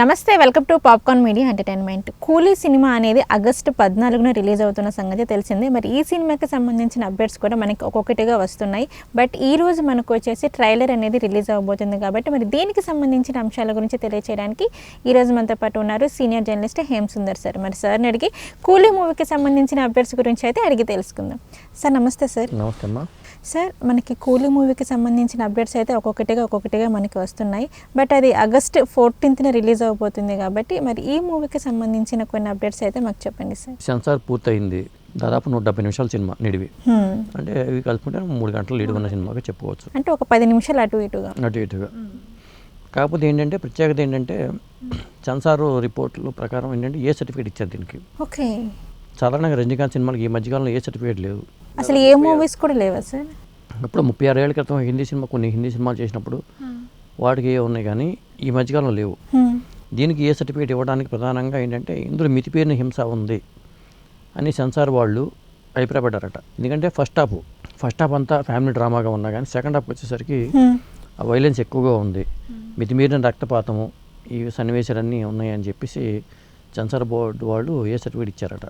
నమస్తే welcome to Popcorn Media Entertainment. Coolie cinema అనేది August పద్నాలుగున రిలీజ్ అవుతున్న సంగతి తెలిసిందే. మరి ఈ సినిమాకి సంబంధించిన అప్డేట్స్ కూడా మనకి ఒక్కొక్కటిగా వస్తున్నాయి. బట్ ఈ రోజు మనకు వచ్చేసి ట్రైలర్ అనేది రిలీజ్ అవబోతుంది కాబట్టి మరి దీనికి సంబంధించిన అంశాల గురించి తెలియచేయడానికి ఈ రోజు మనతో పాటు ఉన్నారు senior journalist Hem Sundar sir. మరి సార్ని అడిగి కూలీ మూవీకి సంబంధించిన అప్డేట్స్ గురించి అయితే అడిగి తెలుసుకుందాం. సార్ నమస్తే సార్. నమస్తే అమ్మా. సార్ మనకి కూలీ మూవీకి సంబంధించిన అప్డేట్స్ అయితే ఒక్కొక్కటిగా ఒక్కొక్కటిగా మనకి వస్తున్నాయి. బట్ అది ఆగస్ట్ ఫోర్టీన్త్న రిలీజ్ అవబోతుంది కాబట్టి మరి ఈ మూవీకి సంబంధించిన కొన్ని అప్డేట్స్ అయితే మాకు చెప్పండి సార్. సెన్సార్ పూర్తయింది. దాదాపు నూట డెబ్బై నిమిషాల సినిమా నిడివి. అంటే ఇవి కలుపుకుంటే మూడు గంటలు లీడ్ ఉన్న సినిమాగా చెప్పుకోవచ్చు. అంటే ఒక పది నిమిషాలు అటు ఇటుగా. అటు ఇటుగా. కాకపోతే ఏంటంటే ప్రత్యేకత ఏంటంటే సెన్సార్ రిపోర్ట్లు ప్రకారం ఏంటంటే ఏ సర్టిఫికేట్ ఇచ్చారు దీనికి? ఓకే. సాధారణంగా రజనీకాంత్ సినిమాలకి ఈ మధ్యకాలంలో ఏ సర్టిఫికేట్ లేదు అసలు ఏ మూవీస్ కూడా లేవా సార్? ఇప్పుడు ముప్పై ఆరు ఏళ్ళ క్రితం హిందీ సినిమా కొన్ని హిందీ సినిమాలు చేసినప్పుడు వాటికి ఏ ఉన్నాయి కానీ ఈ మధ్యకాలంలో లేవు. హ్మ్. దీనికి ఏ సర్టిఫికేట్ ఇవ్వడానికి ప్రధానంగా ఏంటంటే ఇందులో మితిపేరిన హింస ఉంది అని సెన్సార్ వాళ్ళు అభిప్రాయపడ్డారట. ఎందుకంటే ఫస్ట్ హాఫ్ ఫస్ట్ హాఫ్ అంతా ఫ్యామిలీ డ్రామాగా ఉన్నా కానీ సెకండ్ హాఫ్ వచ్చేసరికి హ్మ్. ఆ వైలెన్స్ ఎక్కువగా ఉంది. మితిమీరిన రక్తపాతము ఈ సన్నివేశాలన్నీ ఉన్నాయని చెప్పేసి సెన్సార్ బోర్డు వాళ్ళు ఏ సర్టిఫికేట్ ఇచ్చారట.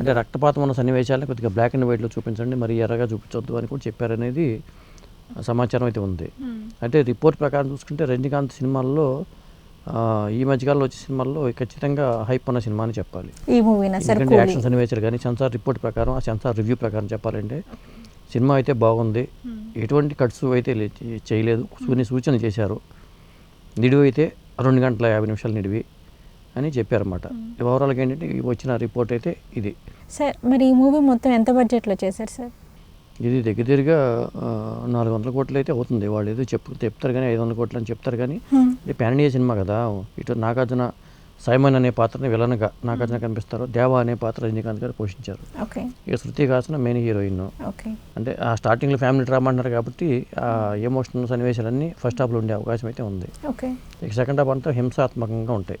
అంటే రక్తపాతం ఉన్న సన్నివేశాలను కొద్దిగా బ్లాక్ అండ్ వైట్లో చూపించండి మరి ఎర్రగా చూపించొద్దు అని కూడా చెప్పారనేది సమాచారం అయితే ఉంది. అంటే రిపోర్ట్ ప్రకారం చూసుకుంటే రజనీకాంత్ సినిమాల్లో ఈ మధ్యకాలంలో వచ్చే సినిమాల్లో ఖచ్చితంగా హైప్ ఉన్న సినిమా అని చెప్పాలి. ఎందుకంటే యాక్షన్ సన్నివేశాలు కానీ సెన్సార్ రిపోర్ట్ ప్రకారం ఆ సెన్సార్ రివ్యూ ప్రకారం చెప్పాలంటే సినిమా అయితే బాగుంది. ఎటువంటి కట్స్ అయితే చేయలేదు. కొన్ని సూచనలు చేశారు. నిడివి అయితే రెండు గంటల యాభై నిమిషాలు నిడివి. అని చెప్పారన్నమాట. ఓవరాల్గా ఏంటంటే వచ్చిన రిపోర్ట్ అయితే ఇది. సార్ మరి ఈ మూవీ మొత్తం ఎంత బడ్జెట్లో చేశారు సార్? ఇది దగ్గర దగ్గరగా నాలుగు వందల కోట్లు అయితే అవుతుంది. వాళ్ళు ఏదో చెప్పు చెప్తారు కానీ ఐదు వందల కోట్లు అని చెప్తారు కానీ. ఇది ప్యాన్ ఇండియా సినిమా కదా. ఇటు నాగార్జున సైమన్ అనే పాత్రని విలన్గా నాగార్జున కనిపిస్తారు. దేవా అనే పాత్ర రజనీకాంత్ గారు పోషించారు. ఇక శృతి హాసన్ మెయిన్ హీరోయిన్. అంటే ఆ స్టార్టింగ్లో ఫ్యామిలీ డ్రామా అంటారు కాబట్టి ఆ ఎమోషనల్ సన్నివేశాలన్నీ ఫస్ట్ హాఫ్లో ఉండే అవకాశం అయితే ఉంది. ఓకే. ఇక సెకండ్ హాఫ్ అంతా హింసాత్మకంగా ఉంటాయి.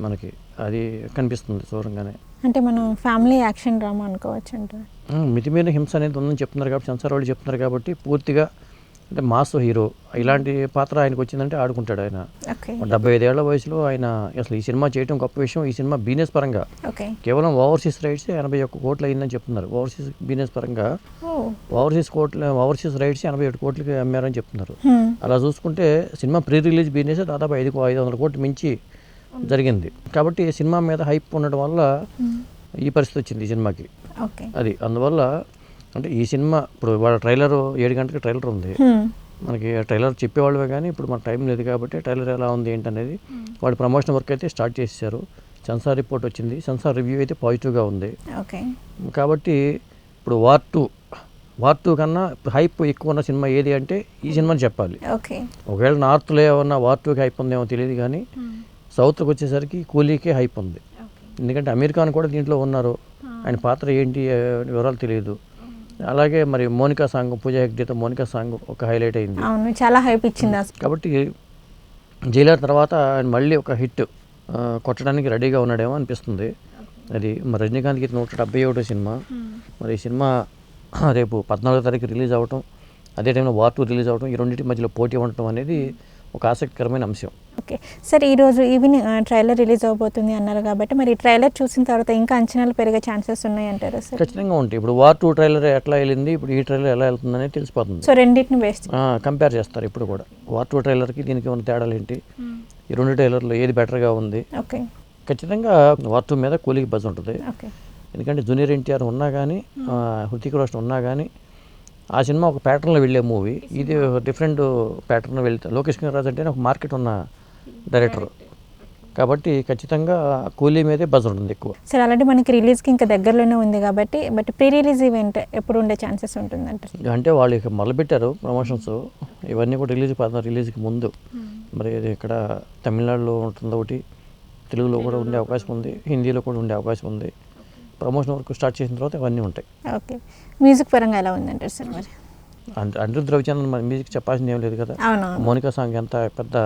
మనకి అది కనిపిస్తుంది దూరంగానే అంటే మనం ఫ్యామిలీ యాక్షన్ డ్రామా అనుకోవచ్చు ఉమ్, మితిమీరిన హింస అనేది ఉందని చెప్తున్నారు కాబట్టి సెన్సార్ వాళ్ళు చెప్తున్నారు కాబట్టి పూర్తిగా అంటే మాస్ హీరో ఇలాంటి పాత్ర ఆయనకు వచ్చిందంటే ఆడుకుంటాడు ఆయన. డెబ్బై ఐదేళ్ళ వయసులో ఆయన అసలు ఈ సినిమా చేయడం గొప్ప విషయం ఈ సినిమా బిజినెస్ పరంగా. కేవలం ఓవర్సీస్ రైట్స్ ఎనభై ఒక్క కోట్లు అయిందని చెప్తున్నారు. ఓవర్సీస్ బిజినెస్ పరంగా ఓవర్సీస్ కోట్లు ఓవర్సీస్ రైట్స్ ఎనభై ఒకటి కోట్లకి అమ్మారని చెప్తున్నారు. అలా చూసుకుంటే సినిమా ప్రీ రిలీజ్ బిజినెస్ దాదాపు ఐదు ఐదు వందల కోట్లు మించి జరిగింది. కాబట్టి సినిమా మీద హైప్ ఉండడం వల్ల. ఈ పరిస్థితి వచ్చింది ఈ సినిమాకి. అది అందువల్ల అంటే ఈ సినిమా ఇప్పుడు వాళ్ళ ట్రైలర్ ఏడు గంటలకి ట్రైలర్ ఉంది. మనకి ట్రైలర్ చెప్పేవాళ్ళమే కానీ ఇప్పుడు మన టైం లేదు కాబట్టి ట్రైలర్ ఎలా ఉంది ఏంటనేది వాళ్ళు ప్రమోషన్ వర్క్ అయితే స్టార్ట్ చేసేసారు సెన్సార్ రిపోర్ట్ వచ్చింది. సెన్సార్ రివ్యూ అయితే పాజిటివ్గా ఉంది. ఓకే. కాబట్టి ఇప్పుడు వార్ టూ వార్ టూ కన్నా హైప్ ఎక్కువ ఉన్న సినిమా ఏది అంటే ఈ సినిమాని చెప్పాలి. ఓకే. ఒకవేళ నార్త్లో ఏమన్నా వార్ టూకి హైప్ ఉందేమో తెలియదు కానీ సౌత్కి వచ్చేసరికి కూలీకే హైప్ ఉంది. ఎందుకంటే అమీర్ ఖాన్ కూడా దీంట్లో ఉన్నారు. ఆయన పాత్ర ఏంటి వివరాలు తెలియదు. అలాగే మరి మోనికా సాంగ్ పూజ హెగ్డేతో మోనికా సాంగ్ ఒక హైలైట్ అయింది. అవును చాలా హైప్ ఇచ్చింది కాబట్టి జైలర్ తర్వాత ఆయన మళ్ళీ ఒక హిట్ కొట్టడానికి రెడీగా ఉన్నాడేమో అనిపిస్తుంది. అది మరి రజనీకాంత్కి నూట డెబ్బై ఒకటో సినిమా. మరి ఈ సినిమా రేపు పద్నాలుగో తారీఖు రిలీజ్ అవ్వటం అదే టైంలో వార్ టూ రిలీజ్ అవ్వటం ఈ రెండింటి మధ్యలో పోటీ ఉండటం అనేది ఒక ఆసక్తికరమైన అంశం. ఓకే. సార్ ఈరోజు ఈవినింగ్ ట్రైలర్ రిలీజ్ అవబోతుంది అన్నారు కాబట్టి మరి ట్రైలర్ చూసిన తర్వాత ఇంకా అంచనాలు పెరిగే ఛాన్సెస్ ఉన్నాయి అంటారా సార్? ఖచ్చితంగా ఉంటాయి. ఇప్పుడు వార్ టూ ట్రైలర్ ఎట్లా వెళ్ళింది ఇప్పుడు ఈ ట్రైలర్ ఎలా వెళ్తుంది అనేది తెలిసిపోతుంది. సో రెండింటిని వేస్ట్ కంపేర్ చేస్తారు ఇప్పుడు కూడా. వార్ టూ ట్రైలర్కి దీనికి ఉన్న తేడాలు ఏంటి? ఈ రెండు ట్రైలర్లో ఏది బెటర్గా ఉంది? ఓకే. ఖచ్చితంగా వార్ టూ మీద కూలీకి బజ్ ఉంటుంది. ఓకే. ఎందుకంటే జూనియర్ ఎన్టీఆర్ ఉన్నా కానీ హృతిక్ రోషన్ ఉన్నా కానీ ఆ సినిమా ఒక ప్యాటర్న్లో వెళ్ళే మూవీ. ఇది డిఫరెంట్ ప్యాటర్న్లో వెళ్తే లోకేష్ రాజ్ అంటే ఒక మార్కెట్ ఉన్న డైరెక్టర్. కాబట్టి ఖచ్చితంగా కూలీ మీదే బజ్ ఉంటుంది ఎక్కువ. సార్ అలాంటి మనకి రిలీజ్కి ఇంకా దగ్గరలోనే ఉంది కాబట్టి బట్ ప్రీ రిలీజ్ ఈవెంట్ ఎప్పుడు ఉండే ఛాన్సెస్ ఉంటుందంటారు అంటే వాళ్ళు ఇక మొదలుపెట్టారు ప్రమోషన్స్. ఇవన్నీ కూడా రిలీజ్ పదహారు రిలీజ్కి ముందు. మరి ఇది ఇక్కడ తమిళనాడులో ఉంటుంది ఒకటి తెలుగులో కూడా ఉండే అవకాశం ఉంది హిందీలో కూడా ఉండే అవకాశం ఉంది. ప్రమోషన్ వర్క్ స్టార్ట్ చేసిన తర్వాత ఇవన్నీ ఉంటాయి. ఓకే. మ్యూజిక్ పరంగా ఎలా ఉందంటారు సార్ మరి? అంటే అనిరుద్ధ్ రవిచంద్రన్ మ్యూజిక్ చెప్పాల్సింది ఏం లేదు కదా? మోనికా సాంగ్ ఎంత పెద్ద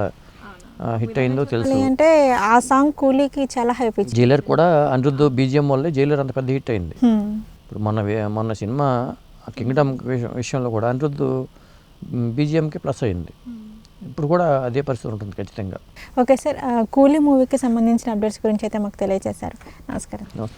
హిట్ అయిందో తెలుసు. అంటే ఆ సాంగ్ కూలీకి చాలా హైప్ ఇచ్చింది జైలర్ కూడా అనిరుద్ధ్ బీజిఎం వల్లే జైలర్ అంత పెద్ద హిట్ అయింది. ఇప్పుడు మొన్న వే- మొన్న సినిమా కింగ్డమ్ విషయంలో కూడా అనిరుద్ధ్ బీజిఎంకి ప్లస్ అయింది. ఇప్పుడు కూడా అదే పరిస్థితి ఉంటుంది ఖచ్చితంగా. ఓకే సార్ కూలీ మూవీకి సంబంధించిన అప్డేట్స్ గురించి అయితే మాకు తెలియజేశారు. నమస్కారం.